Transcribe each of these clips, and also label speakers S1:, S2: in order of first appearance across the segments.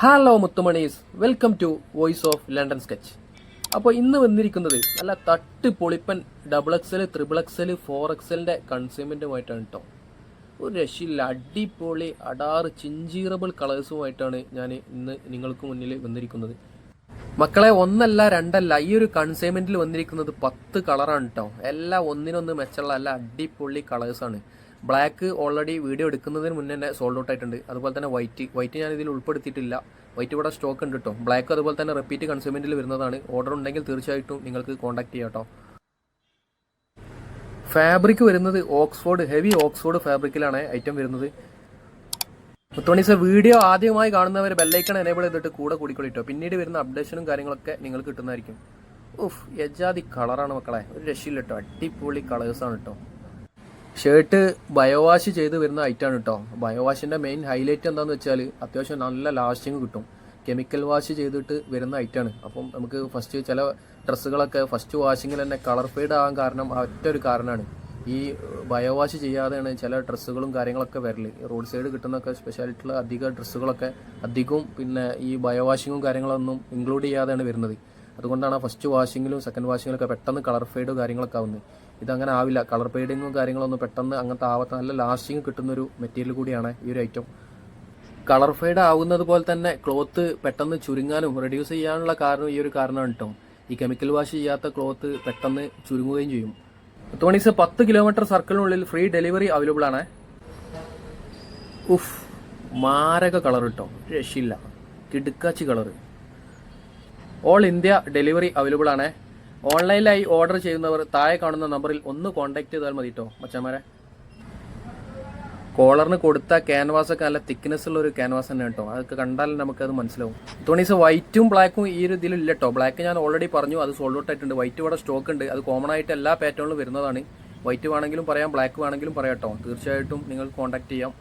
S1: Hello മുത്തുമണീസ്. Welcome to voice of London sketch അപ്പോൾ ഇന്ന് വന്നിരിക്കുന്നത് നല്ല തട്ട് പൊളിപ്പൻ double XL triple XL four എക്സലിന്റെ കൺസ്യൂമെന്റുമായിട്ടാണ് കേട്ടോ ഒരു രക്ഷയില്ല അടിപൊളി അടാറ് ചിഞ്ചീറബിൾ കളേഴ്സുമായിട്ടാണ് ഞാൻ ഇന്ന് നിങ്ങൾക്ക് മുന്നിൽ വന്നിരിക്കുന്നത്. മക്കളെ ഒന്നല്ല രണ്ടല്ല ഈ ഒരു കൺസൈൻമെന്റിൽ വന്നിരിക്കുന്നത് പത്ത് കളറാണ് കേട്ടോ എല്ലാം ഒന്നിനൊന്ന് മെച്ചമുള്ള അല്ല അടിപൊളി കളേഴ്സാണ് ബ്ലാക്ക് ഓൾറെഡി വീഡിയോ എടുക്കുന്നതിന് മുന്നേ തന്നെ സോൾഡ് ഔട്ട് ആയിട്ടുണ്ട്. അതുപോലെ തന്നെ വൈറ്റ് വൈറ്റ് ഞാൻ ഇതിൽ ഉൾപ്പെടുത്തിയിട്ടില്ല. വൈറ്റ് ഇവിടെ സ്റ്റോക്ക് ഉണ്ട് കേട്ടോ ബ്ലാക്ക് അതുപോലെ തന്നെ റിപ്പീറ്റ് കൺസൈൻമെന്റിൽ വരുന്നതാണ്. ഓർഡർ ഉണ്ടെങ്കിൽ തീർച്ചയായിട്ടും നിങ്ങൾക്ക് കോൺടാക്ട് ചെയ്യാം കേട്ടോ ഫാബ്രിക് വരുന്നത് ഓക്സ്ഫോർഡ് ഹെവി ഓക്സ്ഫോർഡ് ഫാബ്രിക്കിലാണ് ഐറ്റം വരുന്നത്. മുത്തോണീസ് വീഡിയോ ആദ്യമായി കാണുന്നവർ ബെല്ലൈക്കൺ എനേബിൾ ചെയ്തിട്ട് കൂടെ കൂടിക്കൊള്ളിട്ടോ പിന്നീട് വരുന്ന അപ്ഡേഷനും കാര്യങ്ങളൊക്കെ നിങ്ങൾക്ക് കിട്ടുന്നതായിരിക്കും. ഉഫ് യജാതി കളറാണ് മക്കളെ. ഒരു രക്ഷയില്ല കേട്ടോ അടിപൊളി കളേഴ്സാണ് കേട്ടോ ഷർട്ട് ബയോവാഷ് ചെയ്ത് വരുന്ന ഐറ്റാണ് കേട്ടോ ബയോവാഷിന്റെ മെയിൻ ഹൈലൈറ്റ് എന്താണെന്ന് വെച്ചാൽ അത്യാവശ്യം നല്ല ലാസ്റ്റിങ് കിട്ടും. കെമിക്കൽ വാഷ് ചെയ്തിട്ട് വരുന്ന ഐറ്റാണ് അപ്പം നമുക്ക് ഫസ്റ്റ് ചില ഡ്രസ്സുകളൊക്കെ ഫസ്റ്റ് വാഷിങ്ങിൽ തന്നെ കളർ ഫെയ്ഡ് ആകാൻ കാരണം ഒറ്റ ഒരു കാരണമാണ് ഈ ബയോവാഷ് ചെയ്യാതെയാണ് ചില ഡ്രസ്സുകളും കാര്യങ്ങളൊക്കെ വരൽ. റോഡ് സൈഡ് കിട്ടുന്നൊക്കെ സ്പെഷ്യാലിറ്റിയുള്ള അധിക ഡ്രസ്സുകളൊക്കെ അധികവും പിന്നെ ഈ ബയോ വാഷിങ്ങും കാര്യങ്ങളൊന്നും ഇൻക്ലൂഡ് ചെയ്യാതെയാണ് വരുന്നത്. അതുകൊണ്ടാണ് ഫസ്റ്റ് വാഷിങ്ങിലും സെക്കൻഡ് വാഷിങ്ങിലും ഒക്കെ പെട്ടെന്ന് കളർ ഫെയ്ഡ് കാര്യങ്ങളൊക്കെ ആവുന്നത്. ഇതങ്ങനെ ആവില്ല. കളർ ഫെയ്ഡിങ്ങും കാര്യങ്ങളൊന്നും പെട്ടെന്ന് അങ്ങനത്തെ ആവാത്ത നല്ല ലാസ്റ്റിങ് കിട്ടുന്നൊരു മെറ്റീരിയൽ കൂടിയാണ് ഈ ഒരു ഐറ്റം കളർ ഫെയ്ഡ് ആവുന്നത് പോലെ തന്നെ ക്ലോത്ത് പെട്ടെന്ന് ചുരുങ്ങാനും റെഡ്യൂസ് ചെയ്യാനുള്ള കാരണം ഈ ഒരു കാരണമാണ് കേട്ടോ ഈ കെമിക്കൽ വാഷ് ചെയ്യാത്ത ക്ലോത്ത് പെട്ടെന്ന് ചുരുങ്ങുകയും ചെയ്യും. തോണീസ് പത്ത് കിലോമീറ്റർ സർക്കിളിനുള്ളിൽ ഫ്രീ ഡെലിവറി അവൈലബിൾ ആണ്. ഉഫ് മാരക കളർ കിട്ടോ രക്ഷയില്ല. കിടുക്കാച്ചി colour all India delivery available ആണ്. ഓൺലൈനിലായി ഓർഡർ ചെയ്യുന്നവർ താഴെ കാണുന്ന നമ്പറിൽ ഒന്ന് കോൺടാക്ട് ചെയ്താൽ മതി കേട്ടോ മച്ചന്മാരെ കോളറിന് കൊടുത്ത ക്യാൻവാസ് ഒക്കെ നല്ല തിക്നെസ് ഉള്ള ഒരു ക്യാൻവാസ് തന്നെ കേട്ടോ അതൊക്കെ കണ്ടാൽ അത് മനസ്സിലാവും. തുണീസ് വൈറ്റും ബ്ലാക്കും ഈ ഒരു ഇതിലില്ല കേട്ടോ ബ്ലാക്ക് ഞാൻ ഓൾറെഡി പറഞ്ഞു അത് സോൾഡ് ഔട്ട് ആയിട്ടുണ്ട്. വൈറ്റ് ഇവിടെ സ്റ്റോക്ക് ഉണ്ട്. അത് കോമൺ ആയിട്ട് എല്ലാ പാറ്റേണിലും വരുന്നതാണ്. വൈറ്റ് വേണമെങ്കിലും പറയാം ബ്ലാക്ക് വേണമെങ്കിലും പറയാം കേട്ടോ തീർച്ചയായിട്ടും നിങ്ങൾ കോൺടാക്ട് ചെയ്യാം.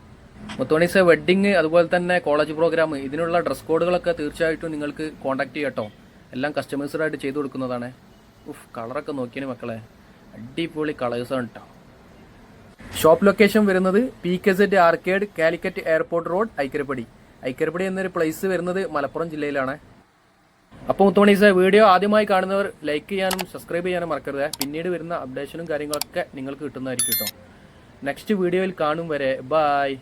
S1: മുത്തോണീസ് വെഡ്ഡിങ് അതുപോലെ തന്നെ കോളേജ് പ്രോഗ്രാം ഇതിനുള്ള ഡ്രസ് കോഡുകളൊക്കെ തീർച്ചയായിട്ടും നിങ്ങൾക്ക് കോൺടാക്ട് ചെയ്യാം കേട്ടോ എല്ലാം കസ്റ്റമൈസ്ഡായിട്ട് ചെയ്തു കൊടുക്കുന്നതാണ്. ഉഫ് കളറൊക്കെ നോക്കിയാണ് മക്കളെ. അടിപൊളി കളേഴ്സാണ് കേട്ടോ ഷോപ്പ് ലൊക്കേഷൻ വരുന്നത് P K set arcade Calicut airport road Aikkarappadi Aikkarappadi എന്നൊരു പ്ലേസ് വരുന്നത് മലപ്പുറം ജില്ലയിലാണ്. അപ്പോൾ മുത്തോണീസ് വീഡിയോ ആദ്യമായി കാണുന്നവർ ലൈക്ക് ചെയ്യാനും സബ്സ്ക്രൈബ് ചെയ്യാനും മറക്കരുത്. പിന്നീട് വരുന്ന അപ്ഡേഷനും കാര്യങ്ങളൊക്കെ നിങ്ങൾക്ക് കിട്ടുന്നതായിരിക്കും കേട്ടോ നെക്സ്റ്റ് വീഡിയോയിൽ കാണും വരെ. ബായ്